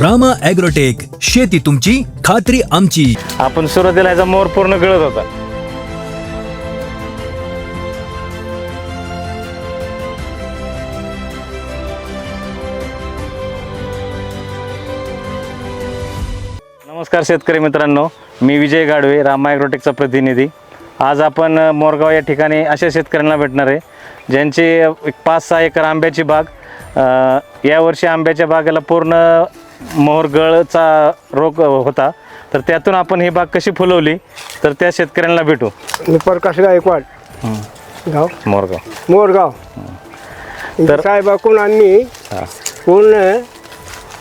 Rama agrotech शेती तुमची खात्री आमची. आपण सुरुवातीला याचा मोर पूर्ण गळत होता. नमस्कार शेतकरी मित्रांनो मी विजय गाडवे रामा ॲग्रोटेकचा प्रतिनिधी. आज आपण मोरगाव या ठिकाणी अशा शेतकऱ्यांना भेटणार आहे ज्यांची एक पाच सहा एकर आंब्याची बाग अ, यावर्षी आंब्याच्या बागेला पूर्ण मोहरगळचा रोग होता तर त्यातून आपण ही बाग कशी फुलवली तर त्या शेतकऱ्यांना भेटू. मी प्रकाश गायकवाड. गाव? मोरगाव. मोरगाव. तर- साहेबाकडून आम्ही हा. पूर्ण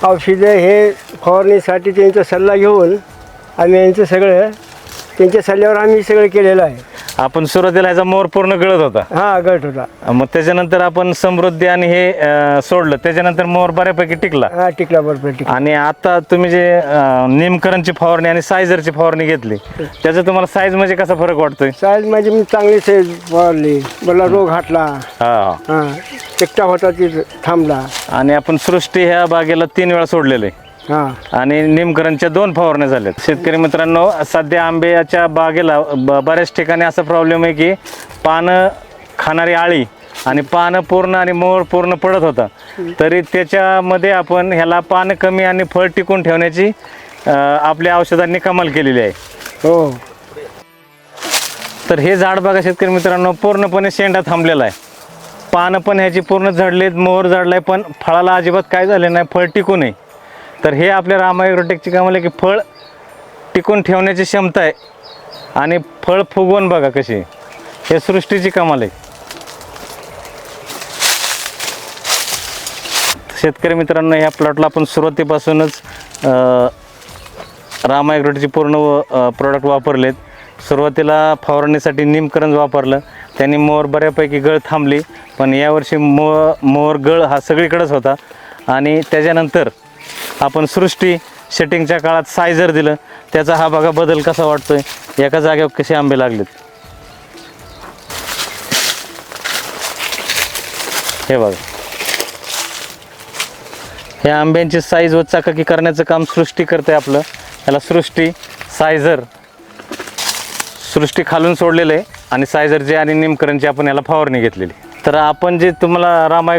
औषधं हे फवारणीसाठी त्यांचा सल्ला घेऊन आम्ही यांचं सगळं त्यांच्या सल्ल्यावर आम्ही सगळं केलेलं आहे. आपण सुरुवातीला याचा मोर पूर्ण गळत होता. हा गट होता. मग त्याच्यानंतर आपण समृद्धी आणि हे अ, सोडलं. त्याच्यानंतर मोर बऱ्यापैकी टिकला. हा टिकला बरोबर टिकला. आणि आता तुम्ही जे अ, निमकरणची फवारणी आणि सायझरची फवारणी घेतली त्याचा तुम्हाला साईज म्हणजे कसा फरक वाटतोय? साईज माझी मी चांगली साईज फवारली मला रोग हटला. हा. हा एकटा होता ती थांबला. आणि आपण सृष्टी ह्या बागेला तीन वेळा सोडलेले आणि निमकरणच्या दोन फवारण्या झाल्यात शेतकरी मित्रांनो सध्या आंब्याच्या बागेला बऱ्याच ठिकाणी असा प्रॉब्लेम आहे की पानं खाणारी आळी आणि पानं पूर्ण आणि मोर पूर्ण पडत होता. तरी त्याच्यामध्ये आपण ह्याला पानं कमी आणि फळ टिकून ठेवण्याची आपल्या औषधांनी कमाल केलेली आहे. हो. तर हे झाड बघा शेतकरी मित्रांनो पूर्णपणे शेंडा थांबलेला आहे. पानं पण ह्याची पूर्ण झडलेत मोहर झडलाय पण फळाला अजिबात काय झाले नाही फळ टिकू नये तर हे आपल्या रामायग्रोटेकची कामाला की फळ टिकून ठेवण्याची क्षमता आहे. आणि फळ फुगवून बघा कशी हे सृष्टीची कमाल आहे. शेतकरी मित्रांनो ह्या प्लॉटला आपण सुरुवातीपासूनच अं, पूर्ण प्रोडक्ट वापरलेत. सुरुवातीला फवारणीसाठी निमकरंज वापरलं. त्यांनी मोर बऱ्यापैकी गळ थांबली पण यावर्षी मो मोर गळ हा सगळीकडंच होता. आणि त्याच्यानंतर आपण सृष्टी सेटिंगच्या काळात सायझर दिलं त्याचा हा बघा बदल कसा वाटतोय? एका जागेवर कसे आंबे लागलेत? हे बघा. ह्या आंब्यांची साईज व चाकाकी करण्याचं काम सृष्टी करते आपलं. याला सृष्टी सायझर सृष्टी खालून सोडलेलं आहे आणि सायझरची आणि निमकरणची आपण याला फवारणी घेतलेली. तर आपण जे तुम्हाला राम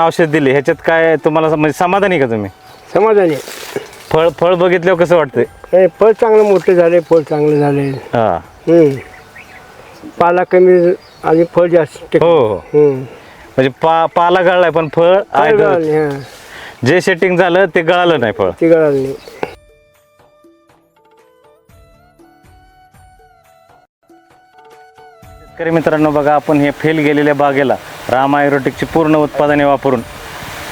औषध दिले ह्याच्यात काय तुम्हाला म्हणजे समाधानी का तुम्ही? समाधानी. फळ फळ बघितल्यावर कसं वाटतंय? हे फळ चांगलं मोठं झाले फळ चांगलं झाले हां. हम्म. पाला कमी आणि फळ जास्त हो हो. हम्म. म्हणजे पा पाला गळलाय पण फळ फळ आहे तर- गळालं, हा. जे सेटिंग झालं ते गळालं नाही फळ. ती गळालं नाही. शेतकरी मित्रांनो बघा आपण हे फेल गेलेल्या बागेला राम आयुर्वेटिकची पूर्ण उत्पादने वापरून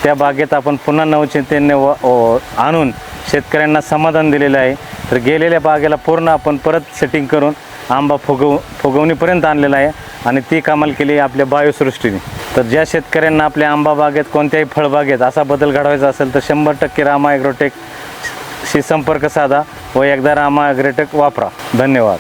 त्या बागेत आपण पुन्हा नवचिंतेने व आणून शेतकऱ्यांना समाधान दिलेलं आहे. तर गेलेल्या बागेला पूर्ण आपण परत सेटिंग करून आंबा फुगव फुगवणीपर्यंत आणलेला आहे आणि ती कमाल केली आपल्या बायोसृष्टीने. तर ज्या शेतकऱ्यांना आपल्या आंबा बागेत कोणत्याही फळबागेत असा बदल घडवायचा असेल तर शंभर टक्के रामा ॲग्रोटेकशी संपर्क साधा व एकदा रामा ॲग्रोटेक वापरा. धन्यवाद.